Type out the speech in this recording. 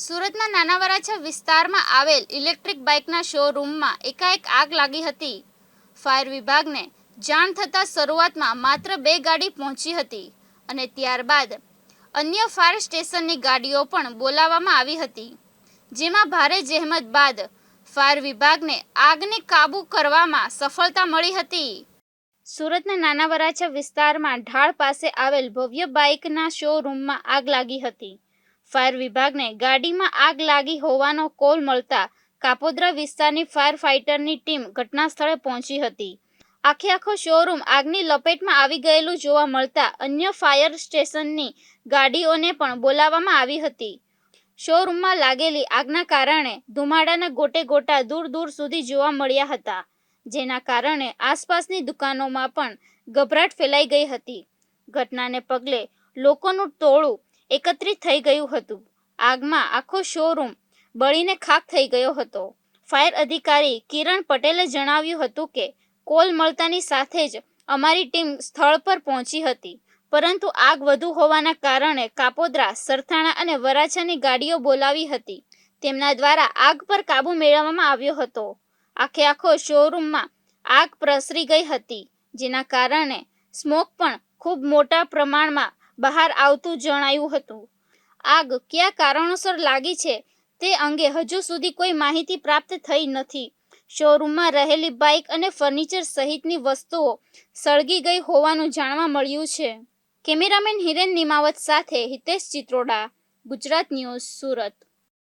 સુરતના નાના વરાછા વિસ્તારમાં આવેલ ઇલેક્ટ્રિક બાઇકના શોરૂમમાં એકાએક આગ લાગી હતી. ફાયર વિભાગને જાણ થતાં શરૂઆતમાં માત્ર બે ગાડી પહોંચી હતી અને ત્યારબાદ અન્ય ફાયર સ્ટેશનની ગાડીઓ પણ બોલાવવામાં આવી હતી. જેમાં ભારે જહેમત બાદ ફાયર વિભાગને આગને કાબૂ કરવામાં સફળતા મળી હતી. સુરતના નાના વરાછા વિસ્તારમાં ઢાળ પાસે આવેલ ભવ્ય બાઇકના શોરૂમમાં આગ લાગી હતી. ફાયર વિભાગને ગાડીમાં આગ લાગી હોવાનો કોલ મળતા કાપોદ્રા વિસ્તારની ફાયર ફાઇટરની ટીમ ઘટના સ્થળે પહોંચી હતી. આખે આખો શોરૂમ આગની લપેટમાં આવી ગયેલું જોવા મળતા અન્ય ફાયર સ્ટેશનની ગાડીઓને પણ બોલાવવામાં આવી હતી. શોરૂમમાં લાગેલી આગના કારણે ધુમાડાના ગોટે ગોટા દૂર દૂર સુધી જોવા મળ્યા હતા, જેના કારણે આસપાસની દુકાનોમાં પણ ગભરાટ ફેલાઈ ગઈ હતી. ઘટનાને પગલે લોકોનું ટોળું એકત્રિત થઈ ગયું હતું. આગમાં આખો શોરૂમ બળીને ખાખ થઈ ગયો હતો. ફાયર અધિકારી કિરણ પટેલે જણાવ્યું હતું કે, કોલ મળતાની સાથે જ અમારી ટીમ સ્થળ પર પહોંચી હતી. પરંતુ આગ વધુ હોવાના કારણે કાપોદ્રા, સરથાણા અને વરાછાની ગાડીઓ બોલાવી હતી. તેમના દ્વારા આગ પર કાબુ મેળવવામાં આવ્યો હતો. આખે આખો શોરૂમમાં આગ પ્રસરી ગઈ હતી, જેના કારણે સ્મોક પણ ખૂબ મોટા પ્રમાણમાં બહાર આવતું જણાયું હતું. આગ કયા કારણોસર લાગી છે તે અંગે હજુ સુધી કોઈ માહિતી પ્રાપ્ત થઈ નથી. શોરૂમમાં રહેલી બાઇક અને ફર્નિચર સહિતની વસ્તુઓ સળગી ગઈ હોવાનું જાણવા મળ્યું છે. કેમેરામેન હિરેન નિમાવત સાથે હિતેશ ચિત્રોડા, ગુજરાત ન્યૂઝ સુરત.